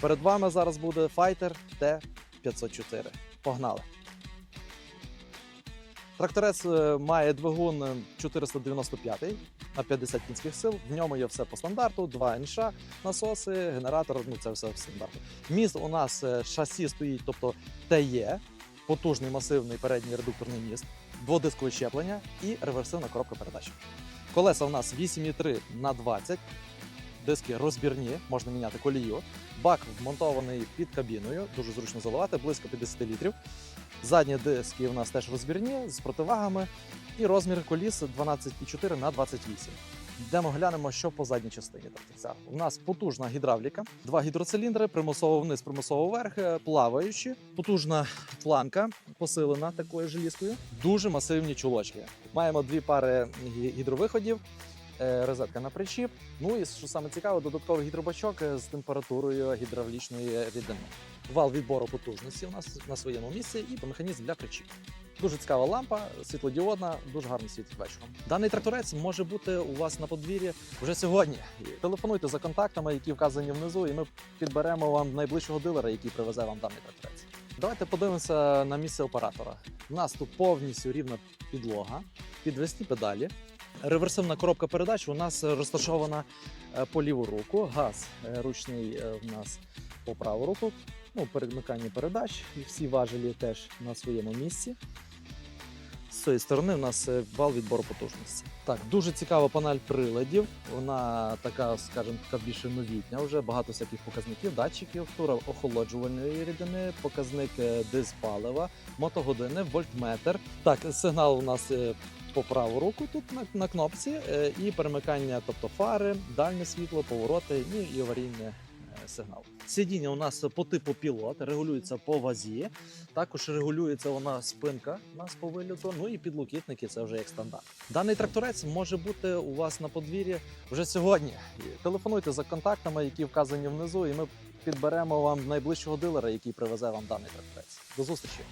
Перед вами зараз буде Fighter T504. Погнали! Тракторець е, має двигун е, 495 на 50 кінських сил. В ньому є все по стандарту: два НШ, насоси, генератор. Ну це все в стандарту. Міст у нас е, шасі стоїть, тобто ТЕ, потужний масивний передній редукторний міст, дводискове щеплення і реверсивна коробка передач. Колеса у нас 8,3 на 20, диски розбірні, можна міняти колію. Бак вмонтований під кабіною, дуже зручно заливати, близько 50 літрів. Задні диски у нас теж розбірні з противагами. І розмір коліс 12,4 на 28. Йдемо глянемо, що по задній частині тракторця. У нас потужна гідравліка, два гідроциліндри, примусово вниз, примусово вверх, е, плаваючі, потужна планка, посилена такою желізкою, дуже масивні чулочки. Маємо дві пари гідровиходів, розетка на причіп. Ну і що саме цікаве, додатковий гідробачок е, з температурою гідравлічної рідини. Вал відбору потужності у нас на своєму місці і механізм для причіпу. Дуже цікава лампа, світлодіодна, дуже гарно світить вечором. Даний тракторець може бути у вас на подвір'ї вже сьогодні. Телефонуйте за контактами, які вказані внизу, і ми підберемо вам найближчого дилера, який привезе вам даний тракторець. Давайте подивимося на місце оператора. У нас тут повністю рівна підлога, підвесні педалі. Реверсивна коробка передач у нас розташована е, по ліву руку. Газ е, ручний е, в нас по праву руку. Ну, перемикання передач і всі важелі теж на своєму місці. З цієї сторони у нас вал відбору потужності. Так, дуже цікава панель приладів. Вона така, скажімо, така більше новітня. Вже багато всяких показників, датчиків, тура охолоджувальної рідини, показник диспалива, мотогодини, вольтметр. Так, сигнал у нас по праву руку тут на, на кнопці, е, і перемикання, тобто фари, дальнє світло, повороти ну, і аварійне е, сигнал. Сидіння у нас по типу пілот, регулюється по вазі. Також регулюється вона спинка у нас по виліту. Ну і підлокітники це вже як стандарт. Даний тракторець може бути у вас на подвір'ї вже сьогодні. Телефонуйте за контактами, які вказані внизу, і ми підберемо вам найближчого дилера, який привезе вам даний тракторець. До зустрічі!